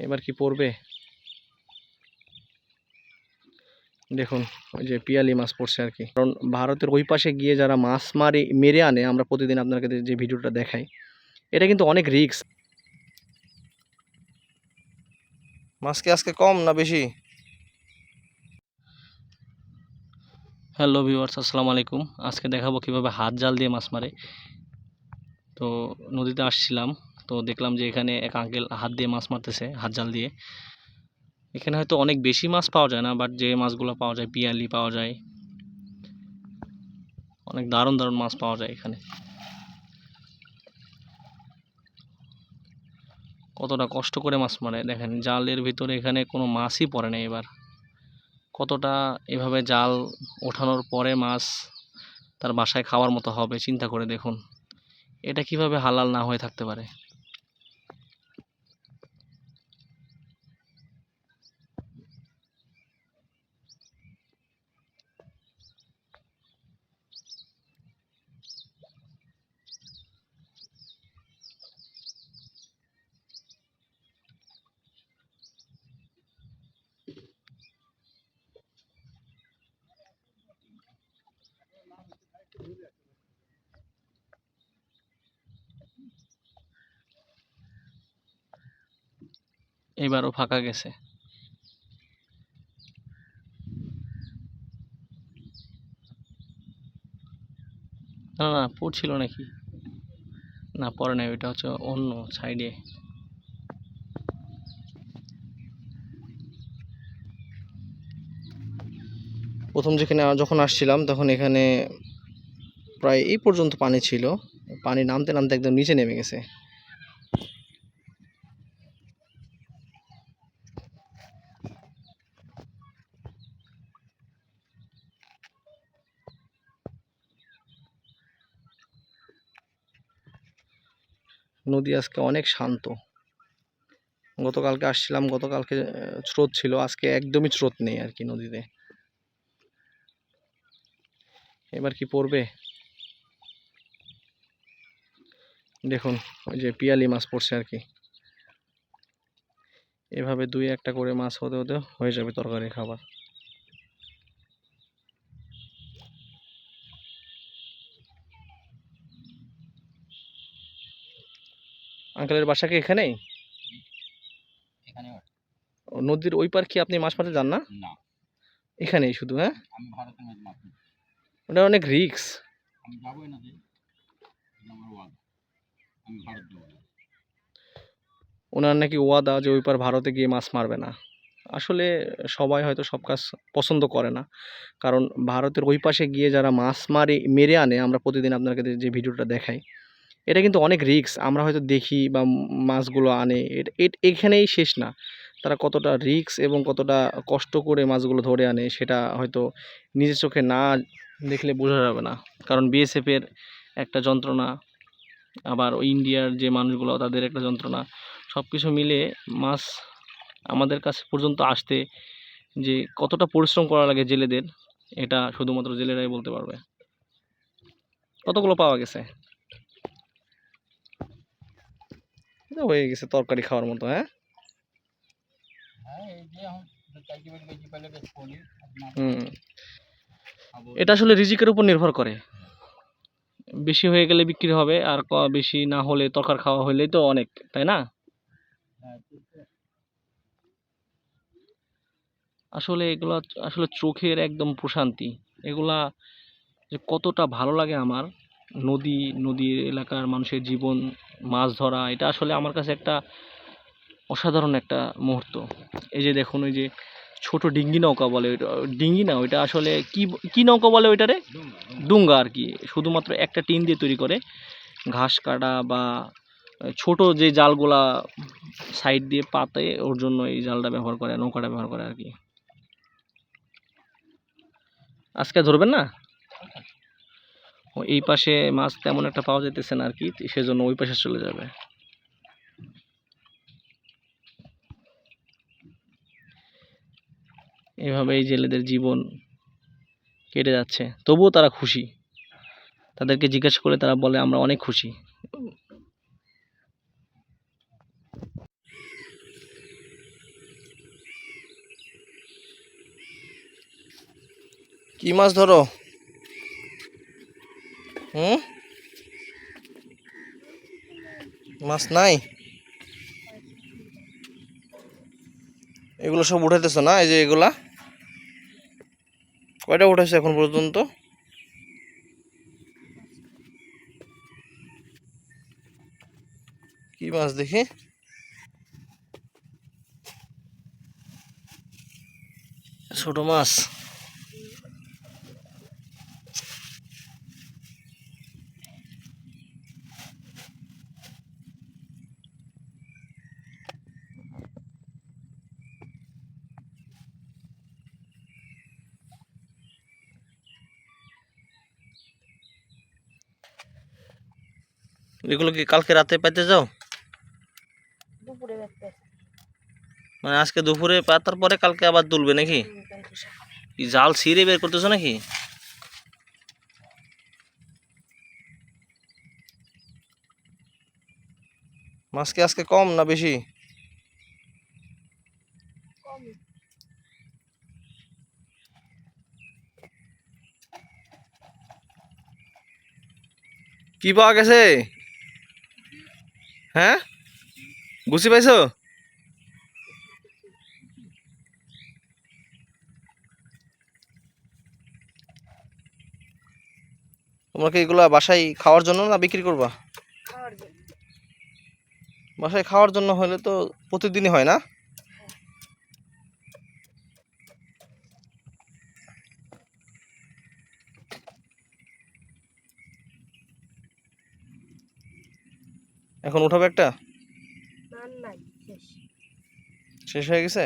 এবার কি পড়বে? দেখুন ওই যে পিয়ালি মাছ পড়ছে আর কি। কারণ ভারতের ওই পাশে গিয়ে যারা মাছ মারে মেরে আনে আমরা প্রতিদিন আপনাকে যে ভিডিওটা দেখাই এটা কিন্তু অনেক রিস্ক। মাছ কি আজকে কম না বেশি? হ্যালো ভিউয়ার্স আসসালামু আলাইকুম। আজকে দেখাবো কীভাবে হাত জাল দিয়ে মাছ মারে। তো নদীতে আসছিলাম তো দেখলাম যে এখানে এক আঙ্কেল হাত দিয়ে মাছ মারতেছে, হাত জাল দিয়ে। এখানে হয়তো অনেক বেশি মাছ পাওয়া যায় না বাট যে মাছগুলো পাওয়া যায়, পিয়ালি পাওয়া যায়, অনেক দারুণ দারুণ মাছ পাওয়া যায় এখানে। কতটা কষ্ট করে মাছ মারে, দেখেন জালের ভিতরে এখানে কোনো মাছই পড়ে না এবার। কতটা এভাবে জাল ওঠানোর পরে মাছ তার বাসায় খাওয়ার মতো হবে, চিন্তা করে দেখুন। এটা কীভাবে হালাল না হয়ে থাকতে পারে? এবারও ফাঁকা গেছে। না না পড়ছিল নাকি? না, পরে নাই, ওইটা হচ্ছে অন্য সাইডে। প্রথম যেখানে যখন আসছিলাম, তখন এখানে প্রায় এই পর্যন্ত পানি ছিল। পানি নামতে নামতে একদম নিচে নেমে গেছে। নদী আজকে অনেক শান্ত। গতকালকে আসছিলাম, গতকালকে স্রোত ছিল, আজকে একদমই স্রোত নেই আর কি নদীতে। এবার কি পড়বে? দেখুন, ওই যে পিয়ালি মাছ পড়ছে আর কি। এভাবে দুই একটা করে মাছ হতে হতে হয়ে যাবে তরকারি খাবার। আঙ্কেলের বাসা কি এখানেই? নদীর ওই পার কি আপনি মাছ মারতে যান না? এখানেই শুধু হ্যাঁ? ওটা অনেক রিক্স ওনার নাকি ওয়াদা যে ওই পার ভারতে গিয়ে মাছ মারবে না। আসলে সবাই হয়তো সব কাজ পছন্দ করে না। কারণ ভারতের ওই পাশে গিয়ে যারা মাছ মারে মেরে আনে আমরা প্রতিদিন আপনাকে যে ভিডিওটা দেখাই এটা কিন্তু অনেক রিস্ক আমরা হয়তো দেখি বা মাছগুলো আনে এখানেই শেষ না। তারা কতটা রিস্ক এবং কতটা কষ্ট করে মাছগুলো ধরে আনে, সেটা হয়তো নিজের চোখে না দেখলে বোঝা যাবে না। কারণ বিএসএফের একটা যন্ত্রণা, আবার ওই ইন্ডিয়ার যে মানুষগুলো, তাদের একটা যন্ত্রণা সব কিছু মিলে মাছ আমাদের কাছে পর্যন্ত আসতে যে কতটা পরিশ্রম করা লাগে জেলেদের, এটা শুধুমাত্র জেলেরাই বলতে পারবে। কতগুলো পাওয়া গেছে এটা হয়ে গেছে তরকারি খাওয়ার মতো হ্যাঁ? হ্যাঁ এটা আসলে রিজিকের উপর নির্ভর করে। বেশি হয়ে গেলে বিক্রি হবে আর বেশি না হলে তরকার খাওয়া হলেই তো অনেক তাই না? হ্যাঁ। আসলে এগুলা আসলে চোখের একদম প্রশান্তি। এগুলা যে কতটা ভালো লাগে আমার নদী নদীর এলাকার মানুষের জীবন মাছ ধরা এটা আসলে আমার কাছে একটা অসাধারণ একটা মুহূর্ত। এই যে দেখুন ওই যে ছোট ডিঙ্গি নৌকা বলে ওইটা ডিঙ্গি না ওইটা আসলে কি কি নৌকা বলে ওইটারে ডুঙ্গা, আর কি। শুধুমাত্র একটা টিন দিয়ে তৈরি করে ঘাস কাটা বা ছোট যে জালগুলা সাইড দিয়ে পাতে ওর জন্য এই জালটা ব্যবহার করে নৌকাটা ব্যবহার করে আর কি। আজকে ধরবেন না? এই পাশে মাছ তেমন একটা পাওয়া যেতেছে না আর কি সেজন্য ওই পাশে চলে যাবে। এভাবে এই জেলেদের জীবন কেটে যাচ্ছে, তবুও তারা খুশি। তাদেরকে জিজ্ঞেস করে তারা বলে, আমরা অনেক খুশি। কি মাছ ধরো? মাছ নাই? এগুলো সব উঠাইতেছো না? এই যে এগুলা? কয়টা উঠেছে এখন পর্যন্ত? কি মাছ দেখি? ছোট মাছ। এগুলো কি কালকে রাতে পাইতে যাও? দুপুরে দেখতে মানে আজকে দুপুরে পাতার পরে কালকে আবার তুলবে নাকি? কি জাল ছিঁড়ে বের করতেছো নাকি? মাছ কি আজকে কম না বেশি? কম কি পাওয়া গেছে? হ্যাঁ? গুছি পাইছো? তোমাকে কি এগুলা বাসায় খাওয়ার জন্য না বিক্রি করবা? বাসায় খাওয়ার জন্য হলে তো প্রতিদিনই হয় না? এখন উঠাবে একটা? শেষ হয়ে গেছে?